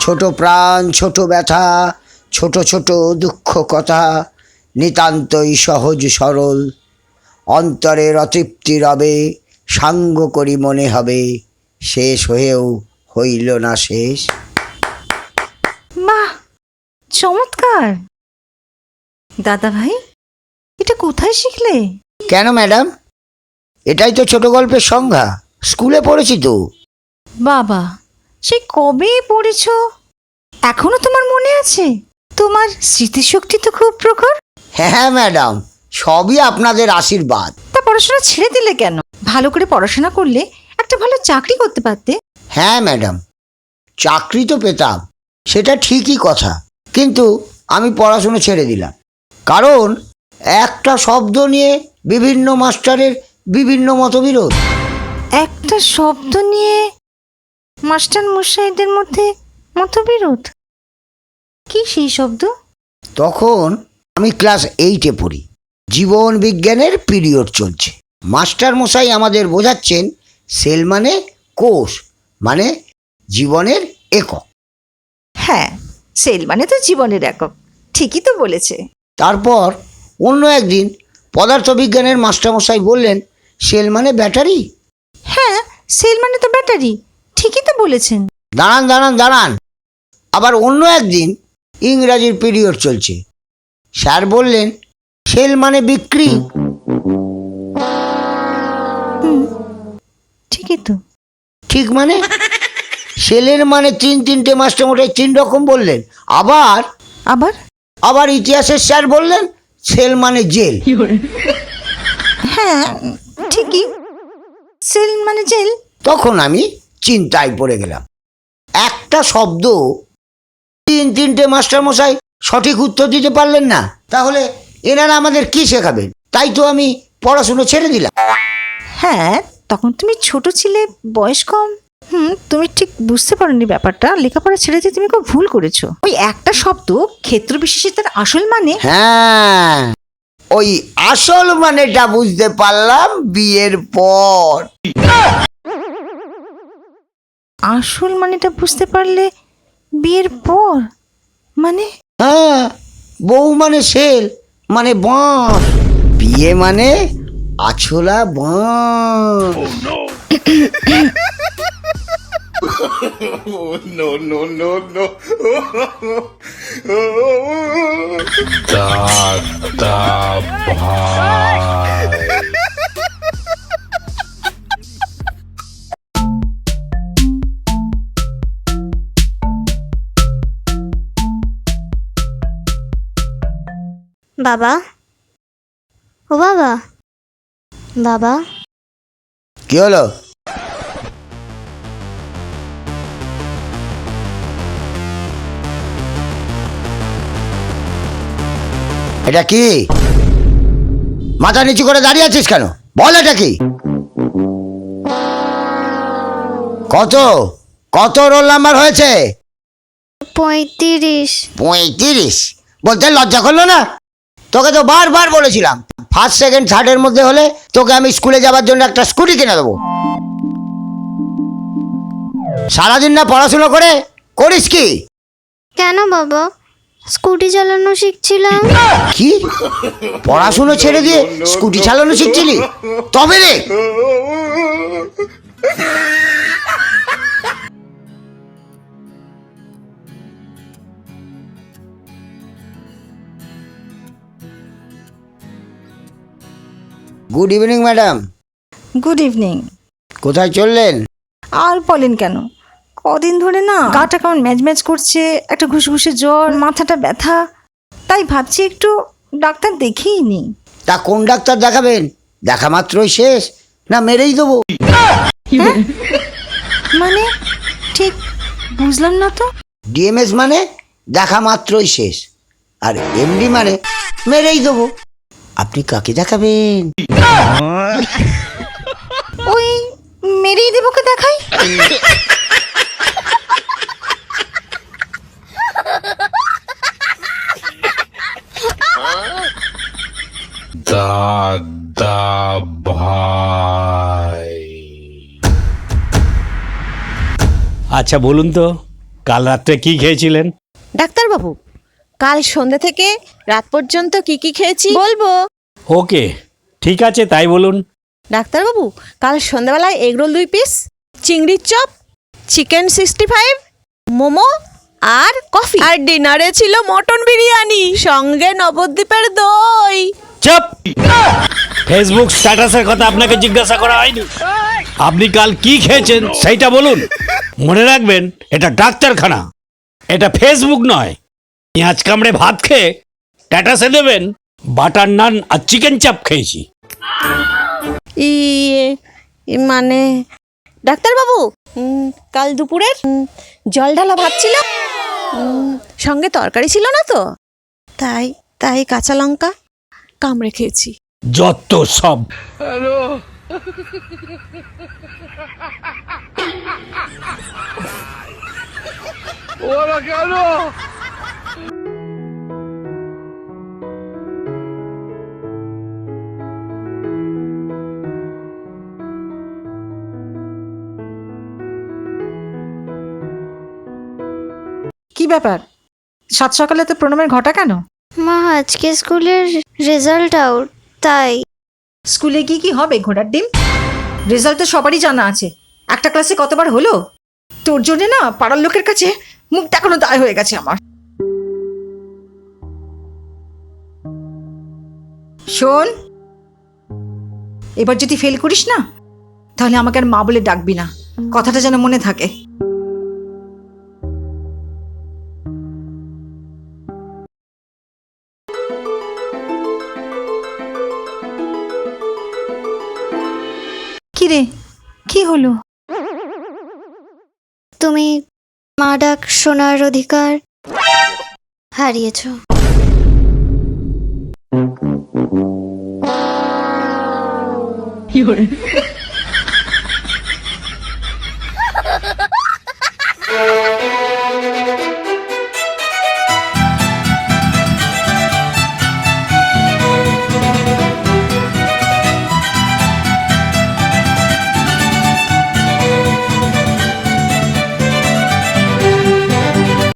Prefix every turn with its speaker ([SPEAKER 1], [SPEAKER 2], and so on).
[SPEAKER 1] ছোট প্রাণ, ছোট ব্যথা, ছোট ছোট দুঃখ কথা নিতান্তই সহজ সরল। অন্তরের অতৃপ্তি রবে, সাঙ্গ করি মনে হবে, শেষ হয়েও হইল না শেষ।
[SPEAKER 2] চমৎকার। দাদা ভাই এটা কোথায় শিখলে?
[SPEAKER 1] কেন ম্যাডাম? এটাই তো ছোট গল্পের সংজ্ঞা। স্কুলে পড়েছি তো।
[SPEAKER 2] বাবা সে কবে পড়েছ? এখনও তোমার মনে আছে? তোমার স্মৃতিশক্তি তো খুব প্রখর।
[SPEAKER 1] হ্যাঁ ম্যাডাম সবই আপনাদের আশীর্বাদ।
[SPEAKER 2] তা পড়াশোনা ছেড়ে দিলে কেন? ভালো করে পড়াশোনা করলে একটা ভালো চাকরি করতে পারতে।
[SPEAKER 1] হ্যাঁ ম্যাডাম চাকরি তো পেতাম সেটা ঠিকই কথা। কিন্তু আমি পড়াশুনো ছেড়ে দিলাম। কারণ একটা শব্দ নিয়ে বিভিন্ন মাস্টারের বিভিন্ন মতবিরোধ।
[SPEAKER 2] একটা শব্দ নিয়ে মাস্টার মশাইদের মধ্যে মতবিরোধ? কি সেই শব্দ?
[SPEAKER 1] তখন আমি ক্লাস এইটে পড়ি। জীবন বিজ্ঞানের পিরিয়ড চলছে। মাস্টার মশাই আমাদের বোঝাচ্ছেন সেল মানে কোষ মানে জীবনের একক।
[SPEAKER 2] হ্যাঁ সেল মানে তো জীবনের একক। ঠিকই তো বলেছে।
[SPEAKER 1] তারপর অন্য একদিন পদার্থবিজ্ঞানের মাস্টারমশাই বললেন সেল মানে ব্যাটারি?
[SPEAKER 2] হ্যাঁ সেল মানে তো ব্যাটারি। ঠিকই তো বলেছেন।
[SPEAKER 1] দাঁড়ান দাঁড়ান দাঁড়ান। আবার অন্য একদিন ইংরাজির পিরিয়ড চলছে। স্যার বললেন সেল মানে বিক্রি।
[SPEAKER 2] ঠিকই তো।
[SPEAKER 1] ঠিক মানে? সেলের মানে তিন তিনটে মাস্টারমশাই তিন রকম বললেন। আবার?
[SPEAKER 2] আবার?
[SPEAKER 1] আবার ইতিহাসের স্যার বললেন সেল মানে জেল।
[SPEAKER 2] হ্যাঁ ঠিকই। সেল মানে জেল।
[SPEAKER 1] তখন আমি চিন্তায় পড়ে গেলাম। একটা শব্দ তিন তিনটে মাস্টারমশাই সঠিক উত্তর দিতে পারলেন না। তাহলে এনারা আমাদের কি শেখাবেন তাই তো আমি পড়াশুনো ছেড়ে দিলাম।
[SPEAKER 2] হ্যাঁ তখন তুমি ছোট ছিলে বয়স কম। হুম তুমি ঠিক বুঝতে পারোনি ব্যাপারটা। লেখাপড়া ছেড়ে দিয়ে তুমি খুব ভুল করেছ। ওই একটা শব্দ ক্ষেত্র বিশেষে তার আসল মানে?
[SPEAKER 1] হ্যাঁ। ওই আসল মানেটা বুঝতে পারলাম বিয়ের পর।
[SPEAKER 2] আসল মানেটা বুঝতে পারলে বিয়ের পর? মানে?
[SPEAKER 1] হ্যাঁ বউ মানে সেল মানে বাঁশ বিয়ে মানে আছলা বাঁশ
[SPEAKER 3] no, no, no, no.
[SPEAKER 4] দাদা ভাই
[SPEAKER 5] বাবা? ও বাবা? বাবা?
[SPEAKER 1] কি হলো? এটা কি? মাথা নিচু করে দাঁড়িয়ে আছিস কেন? বল এটা কি? কত? কত রোল নাম্বার হয়েছে?
[SPEAKER 5] পঁয়ত্রিশ।
[SPEAKER 1] পঁয়ত্রিশ? বলতে লজ্জা করল না? তোকে তো বারবার বলেছিলাম ফার্স্ট সেকেন্ড থার্ডের মধ্যে হলে তোকে আমি স্কুলে যাওয়ার জন্য একটা স্কুটি কিনে দেবো। সারাদিন না পড়াশুনো করে করিস কি?
[SPEAKER 5] কেন বাবা? স্কুটি চালানো শিখছিলাম।
[SPEAKER 1] কি? পড়াশুনো ছেড়ে দিয়ে স্কুটি চালানো শিখছিলি? তবে রে! Good evening madam
[SPEAKER 2] good evening
[SPEAKER 1] কোথায় চললেন?
[SPEAKER 2] আর বলেন কেন? কদিন ধরে না গাটা কেমন ম্যাচ ম্যাচ করছে একটা ঘুষঘুষে জ্বর মাথাটা ব্যথা। তাই ভাবছি একটু ডাক্তার দেখেই নি
[SPEAKER 1] তা কোন ডাক্তার দেখাবেন? দেখা মাত্রই শেষ না মেরেই দেবো।
[SPEAKER 2] মানে? ঠিক বুঝলাম না তো।
[SPEAKER 1] ডিএমএস মানে দেখা মাত্রই শেষ আর এমডি মানে মেরেই দেবো। আপনি কাকে দেখাবেন?
[SPEAKER 2] ওই মেরেই দেবকে দেখাই।
[SPEAKER 4] দাদা ভাই।
[SPEAKER 6] আচ্ছা বলুন তো কাল রাত্রে কি খেয়েছিলেন?
[SPEAKER 2] ডাক্তারবাবু কাল সন্ধ্যা থেকে রাত পর্যন্ত কি কি খেয়েছি? বলব।
[SPEAKER 6] ওকে ঠিক আছে তাই বলুন।
[SPEAKER 2] ডাক্তারবাবু কাল সন্ধ্যাবেলায় এগরোল দুই পিস চিংড়ির chop chicken sixty five momo আর কফি আর ডিনারে ছিল মটন বিরিয়ানি সঙ্গে নবদ্বীপের দই।
[SPEAKER 6] চুপ! ফেসবুক স্ট্যাটাসের কথা আপনাকে জিজ্ঞাসা করা হয়নি। আপনি কাল কি খেয়েছেন সেইটা বলুন। মনে রাখবেন এটা ডাক্তারখানা। এটা ফেসবুক নয়। পেঁয়াজ কামড়ে ভাত খেয়ে স্ট্যাটাসে দেবেন বাটার নান আর চিকেন চাপ খেয়েছি।
[SPEAKER 2] ইয়ে ই মানে ডাক্তারবাবু উম, কাল দুপুরের উম, জল ঢালা ভাত ছিল। সঙ্গে তরকারি ছিল না তো? তাই তাই কাঁচা লঙ্কা কামড়ে খেয়েছি।
[SPEAKER 6] যত সব।
[SPEAKER 2] কি ব্যাপার? সাত সকালে তো প্রণামের ঘটা কেন?
[SPEAKER 5] মা, আজকে স্কুলের রেজাল্ট আউট তাই।
[SPEAKER 2] স্কুলে গিয়ে কি হবে ঘোড়ার ডিম? রেজাল্ট তো সবারই জানা আছে। একটা ক্লাসে কতবার হলো? তোর জন্যে না পাড়ার লোকের কাছে মুখ দেখানো দায় হয়ে গেছে আমার। শোন, এবার যদি ফেল করিস না, তাহলে আমাকে আর মা বলে ডাকবি না। কথাটা যেন মনে থাকে। রে কি হলো?
[SPEAKER 5] তুমি মা ডাক শোনার অধিকার হারিয়েছ। কি